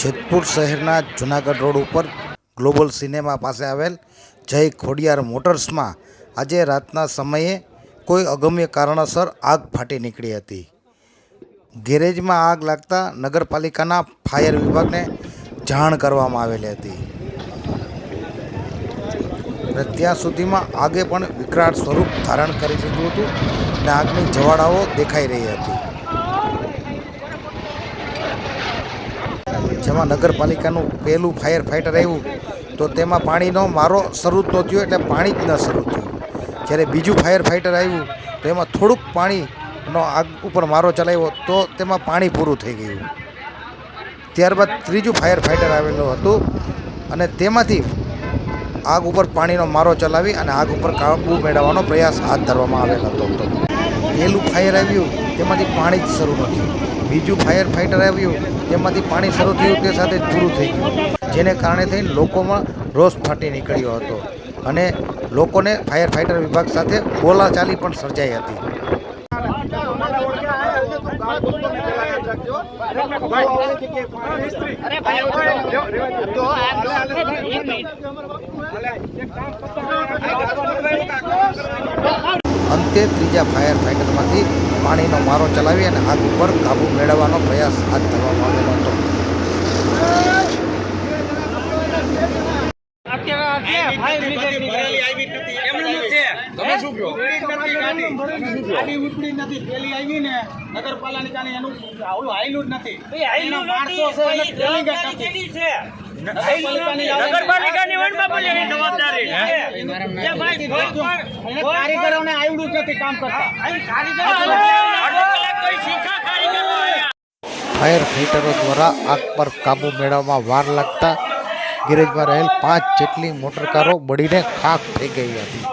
જેતપુર શહેરના જુનાગઢ રોડ ઉપર global cinema પાસે આવેલ જય ખોડિયાર મોટર્સમાં આજે રાતના સમયે કોઈ અગમ્ય કારણોસર આગ ફાટી નીકળી હતી. ગેરેજમાં આગ લાગતા નગરપાલિકાના ફાયર વિભાગને જાણ કરવામાં આવેલી હતી. અને ત્યાં સુધીમાં આગે પણ વિકરાળ સ્વરૂપ ધારણ કરી લીધું હતું અને આગની જવાળાઓ દેખાઈ રહી હતી. જેમાં નગરપાલિકાનું પહેલું ફાયર ફાઇટર આવ્યું, તો તેમાં પાણીનો મારો શરૂ જ થયો એટલે પાણી જ ન શરૂ થયું. જ્યારે બીજું ફાયર ફાઇટર આવ્યું, તો એમાં થોડુંક પાણીનો આગ ઉપર મારો ચલાવ્યો, તો તેમાં પાણી પૂરું થઈ ગયું. ત્યારબાદ ત્રીજું ફાયર ફાઇટર આવેલું હતું, અને તેમાંથી આગ ઉપર પાણીનો મારો ચલાવી અને આગ ઉપર કાબુ મેળવવાનો પ્રયાસ હાથ ધરવામાં આવેલ હતો. પહેલું ફાયર આવ્યું, તેમાંથી પાણી જ શરૂ ન થયું બીજું ફાયર ફાઇટર આવ્યું, તેમાંથી પાણી શરૂ થયું, તે સાથે પૂરું થઈ ગયું. જેને કારણે થઈને લોકોમાં રોષ ફાટી નીકળ્યો હતો. અને લોકોને ફાયર ફાઇટર વિભાગ સાથે બોલાચાલી પણ સર્જાઈ હતી. અંતે ત્રીજા ફાયર ફાઇટરમાંથી પાણીનો મારો ચલાવી અને આગ ઉપર કાબુ મેળવવાનો પ્રયાસ હાથ ધરવામાં આવેલો હતો નગરપાલિકાને કારીગરોને આવડું નથી કામ કરતા. ફાયર ફાઇટરો દ્વારા આગ પર કાબુ મેળવવામાં વાર લાગતા ગેરેજમાં રહેલ પાંચ જેટલી મોટરકારો બળીને ખાખ થઈ ગઈ હતી.